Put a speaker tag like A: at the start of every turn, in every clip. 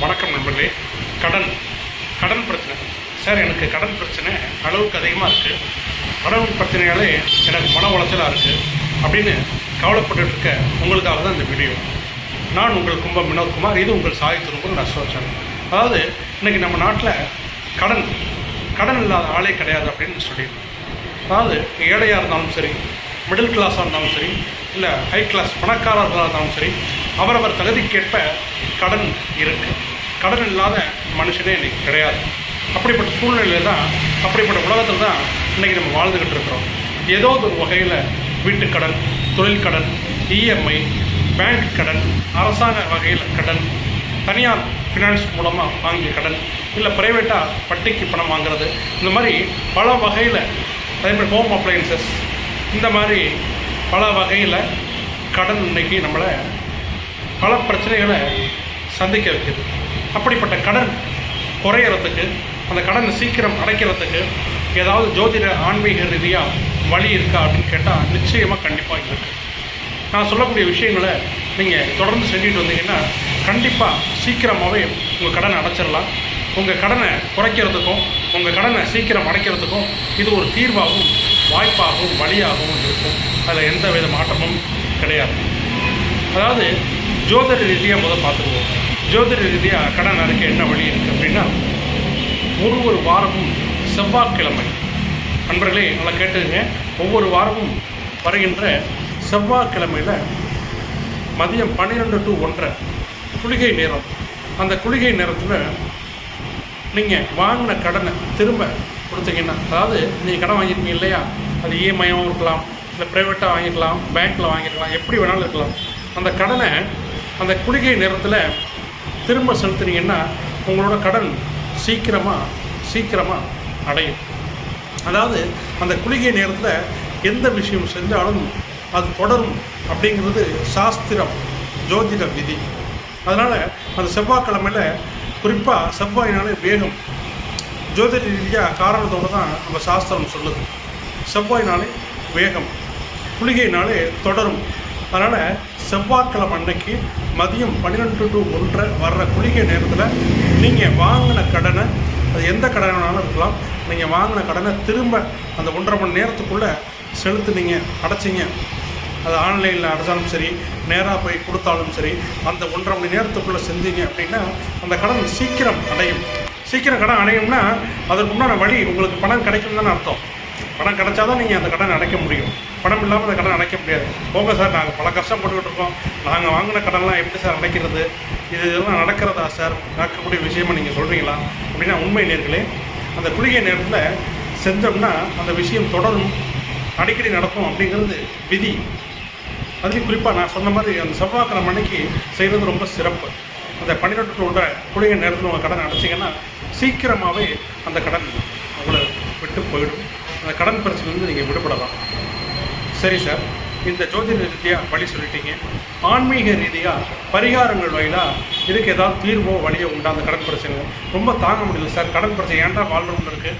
A: வணக்கம் நண்பர்களே. கடன் கடன் பிரச்சனை. சார் எனக்கு கடன் பிரச்சனை அளவுக்கு அதிகமாக இருக்குது கடன் பிரச்சனையாலே எனக்கு மன உளைச்சலாக இருக்குது அப்படின்னு கவலைப்பட்டு இருக்க உங்களுக்காக தான் இந்த வீடியோ. நான் உங்கள் கும்பம் வினோத்குமார் இது உங்கள் சாய் திருப்பூர் நஷ்டோச்சன் அதாவது இன்றைக்கி நம்ம நாட்டில் கடன் கடன் இல்லாத ஆளே கிடையாது அப்படின்னு சொல்லியிருந்தேன் அதாவது ஏழையாக இருந்தாலும் சரி மிடில் கிளாஸாக இருந்தாலும் சரி இல்லை ஹை கிளாஸ் பணக்காரர்களாக இருந்தாலும் சரி அவரவர் தகுதிக்கேற்ப கடன் இருக்குது கடன் இல்லாத மனுஷனே இன்றைக்கி கிடையாது. அப்படிப்பட்ட சூழ்நிலையில் தான் அப்படிப்பட்ட உலகத்தில் தான் இன்றைக்கி நம்ம வாழ்ந்துக்கிட்டு இருக்கிறோம். ஏதோ ஒரு வகையில் வீட்டு கடன் தொழில் கடன் இஎம்ஐ பேங்க் கடன் அரசாங்க வகையில் கடன் தனியார் ஃபினான்ஸ் மூலமாக வாங்கிய கடன் இல்லை ப்ரைவேட்டாக பட்டிக்கு பணம் வாங்குறது இந்த மாதிரி பல வகையில் அதே மாதிரி ஹோம் அப்ளையன்சஸ் இந்த மாதிரி பல வகையில் கடன் இன்னைக்கு நம்மளை பல பிரச்சனைகளை சந்திக்க வைக்கிறது அப்படிப்பட்ட கடன் குறையறதுக்கு அந்த கடனை சீக்கிரம் அடைக்கிறதுக்கு ஏதாவது ஜோதிட ஆன்மீக ரீதியாக வழி இருக்கா அப்படின்னு கேட்டால் நிச்சயமாக கண்டிப்பாக இருக்குது நான் சொல்லக்கூடிய விஷயங்களை நீங்கள் தொடர்ந்து செஞ்சுட்டு வந்தீங்கன்னா கண்டிப்பாக சீக்கிரமாகவே உங்கள் கடனை அடைச்சிடலாம். உங்கள் கடனை குறைக்கிறதுக்கும் உங்கள் கடனை சீக்கிரம் அடைக்கிறதுக்கும் இது ஒரு தீர்வாகவும் வாய்ப்பாகவும் வழியாகவும் இருக்கும். அதில் எந்த வித மாற்றமும் கிடையாது. அதாவது ஜோதிட ரீதியாக முதல் பார்த்துக்குவோம். ஜோதிட ரீதியாக கடன் அடைக்க என்ன வழி இருக்குது அப்படின்னா ஒரு ஒரு வாரமும் செவ்வாய்க்கிழமை. நண்பர்களே நல்லா கேட்டுங்க ஒவ்வொரு வாரமும் வருகின்ற செவ்வாய்க்கிழமையில் மதியம் பன்னிரெண்டு டு ஒன்றரை குளிகை நேரம். அந்த குளிகை நேரத்தில் நீங்கள் வாங்கின கடனை திரும்ப கொடுத்தீங்கன்னா அதாவது நீங்கள் கடன் வாங்கியிருக்கீங்க இல்லையா? அது இஎம்ஐயாகவும் இருக்கலாம் இல்லை ப்ரைவேட்டாக வாங்கிக்கலாம் பேங்க்கில் வாங்கிருக்கலாம் எப்படி வேணாலும் இருக்கலாம். அந்த கடனை அந்த குளிகை நேரத்தில் திரும்ப செலுத்துனீங்கன்னா உங்களோட கடன் சீக்கிரமாக சீக்கிரமாக அடையும். அதாவது அந்த குளிகை நேரத்தில் எந்த விஷயம் செஞ்சாலும் அது தொடரும் அப்படிங்கிறது சாஸ்திரம் ஜோதிட விதி. அதனால் அந்த செவ்வாய்க்கிழமையில் குறிப்பாக செவ்வாயினாலே வேகம் ஜோதிட ரீதியாக காரணத்தோடு தான் நம்ம சாஸ்திரம் சொல்லுது. செவ்வாயினாலே வேகம் குளிகைனாலே தொடரும். அதனால் செவ்வாய்க்கிழமை அன்னைக்கு மதியம் பன்னிரெண்டு டு ஒன்றரை வர்ற குளிகை நேரத்தில் நீங்கள் வாங்கின கடனை அது எந்த கடனாலும் வேணாலும் இருக்கலாம். நீங்கள் வாங்கின கடனை திரும்ப அந்த ஒன்றரை மணி நேரத்துக்குள்ளே செலுத்துனீங்க அடைச்சிங்க. அது ஆன்லைனில் அடைச்சாலும் சரி நேராக போய் கொடுத்தாலும் சரி அந்த ஒன்றரை மணி நேரத்துக்குள்ளே செஞ்சீங்க அப்படின்னா அந்த கடன் சீக்கிரம் அடையும். சீக்கிரம் கடன் அடையும்னா அதற்கு உண்டான வழி உங்களுக்கு பணம் கிடைக்கும் தானே அர்த்தம். பணம் கிடைச்சாதான் நீங்கள் அந்த கடனை அடைக்க முடியும். பணம் இல்லாமல் அந்த கடன் அடைக்க முடியாது. போங்க சார் நாங்கள் பல கஷ்டம் போட்டுக்கிட்டு இருக்கோம். நாங்கள் வாங்கின கடன்லாம் எப்படி சார் அடைக்கிறது? இது இதெல்லாம் நடக்கிறதா சார்? நடக்கக்கூடிய விஷயமா நீங்கள் சொல்கிறீங்களா அப்படின்னா உண்மை நேர்களே அந்த குளிகை நேரத்தில் செஞ்சோம்னா அந்த விஷயம் தொடரும். அடிக்கடி நடக்கும் அப்படிங்கிறது விதி. அதுலேயும் குறிப்பாக நான் சொன்ன மாதிரி அந்த செவ்வாய்க்கிழமை அன்னைக்கு செய்கிறது ரொம்ப சிறப்பு. அந்த பன்னிரெண்டு உள்ள குளிகை நேரத்தில் உங்கள் கடன் அடைச்சிங்கன்னா சீக்கிரமாகவே அந்த கடன் உங்களை விட்டு போயிடும். அந்த கடன் பிரச்சனைலேருந்து நீங்கள் விடுபடலாம். சரி சார். இந்த ஜோதிட ரீதியாக வழி சொல்லிட்டீங்க. ஆன்மீக ரீதியாக பரிகாரங்கள் வழியாக இதுக்கு ஏதாவது தீர்வோ வழியோ உண்டா அந்த கடன் பிரச்சனை? ரொம்ப தாங்க முடியல சார். கடன் பிரச்சனை ஏன்டா வாழ்றோம்னு இருக்குது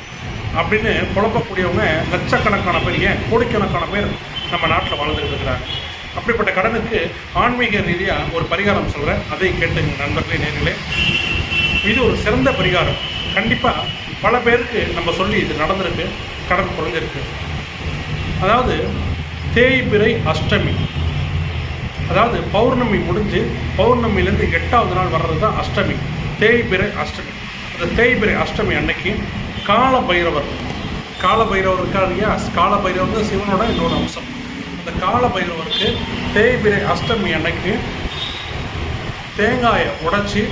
A: அப்படின்னு குழப்பக்கூடியவங்க லட்சக்கணக்கான பேர் ஏன் கோடிக்கணக்கான பேர் நம்ம நாட்டில் வாழ்ந்துட்டு இருக்கிறாங்க. அப்படிப்பட்ட கடனுக்கு ஆன்மீக ரீதியாக ஒரு பரிகாரம் சொல்கிறேன் அதை கேட்டுங்க நண்பர்களே நேர்களே. இது ஒரு சிறந்த பரிகாரம். கண்டிப்பாக பல பேருக்கு நம்ம சொல்லி இது நடந்திருக்கு. கடன் குறைஞ்சிருக்கு அதாவது தேய்பிறை அஷ்டமி. அதாவது பௌர்ணமி முடிஞ்சு பௌர்ணமிலேருந்து எட்டாவது நாள் வர்றது தான் அஷ்டமி. தேய்பிறை அஷ்டமி. அந்த தேய்பிறை அஷ்டமி அன்னைக்கு கால பைரவர் கால பைரவர் இருக்கார் இல்லையா? கால பைரவர் வந்து சிவனோட இன்னொரு அம்சம். அந்த கால பைரவருக்கு தேய்பிறை அஷ்டமி அன்னைக்கு தேங்காயை உடைச்சி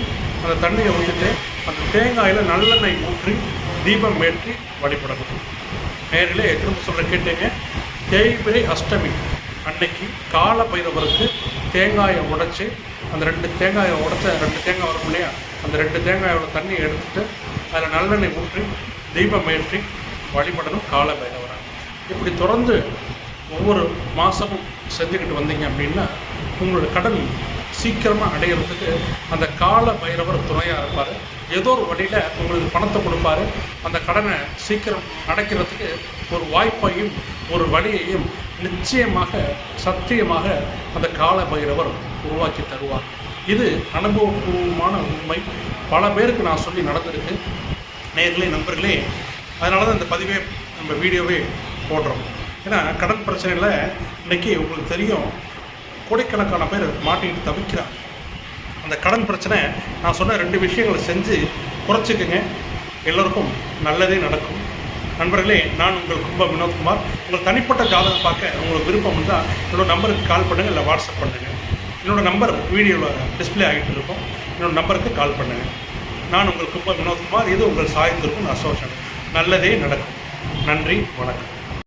A: அந்த தண்ணியை ஊற்றிட்டு அந்த தேங்காயில் நல்லெண்ணெய் ஊற்றி தீபம் ஏற்றி வழிபடணும். நேரிலே திரும்ப சொல்ல கேட்டீங்க. தேய்பிரை அஷ்டமி. அன்னைக்கு கால பைரவருக்கு தேங்காயை உடைச்சி அந்த ரெண்டு தேங்காயை உடைச்ச ரெண்டு தேங்காய் வரும் இல்லையா? அந்த ரெண்டு தேங்காயோட தண்ணியை எடுத்துட்டு அதில் நல்லெண்ணெய் ஊற்றி தீபம் ஏற்றி வழிபடணும் கால பைரவரை. இப்படி தொடர்ந்து ஒவ்வொரு மாதமும் செஞ்சுக்கிட்டு வந்தீங்க அப்படின்னா உங்களோட கடன் சீக்கிரமாக அடையிறதுக்கு அந்த கால பைரவர் துணையாக இருப்பார். ஏதோ ஒரு வழியில் உங்களுக்கு பணத்தை கொடுப்பாரு. அந்த கடனை சீக்கிரம் அடைக்கிறதுக்கு ஒரு வாய்ப்பையும் ஒரு வழியையும் நிச்சயமாக சத்தியமாக அந்த கால பைரவர் உருவாக்கி தருவார். இது அனுபவபூர்வமான உண்மை. பல பேருக்கு நான் சொல்லி நடந்திருக்கு. நேர்களே நண்பர்களே அதனால தான் இந்த பதிவே நம்ம வீடியோவே போடுறோம். ஏன்னா கடன் பிரச்சனையில் இன்றைக்கி உங்களுக்கு தெரியும் கோடிக்கணக்கான பேர் மாட்டிக்கிட்டு தவிக்கிறாங்க. அந்த கடன் பிரச்சனை நான் சொன்ன ரெண்டு விஷயங்களை செஞ்சு குறைச்சிக்கங்க. எல்லோருக்கும் நல்லதே நடக்கும். நண்பர்களே நான் உங்கள் கும்ப வினோத்குமார். உங்கள் தனிப்பட்ட ஜாதகம் பார்க்க உங்களுக்கு விருப்பம் இருந்தால் என்னோடய நம்பருக்கு கால் பண்ணுங்கள் இல்லை வாட்ஸ்அப் பண்ணுங்கள் என்னோடய நம்பர் வீடியோவில் டிஸ்ப்ளே ஆகிட்டு இருக்கும். என்னோடய நம்பருக்கு கால் பண்ணுங்கள் நான் உங்கள் கும்ப வினோத்குமார். இது உங்கள் சாயத்திற்கும் அசோஷன். நல்லதே நடக்கும். நன்றி வணக்கம்.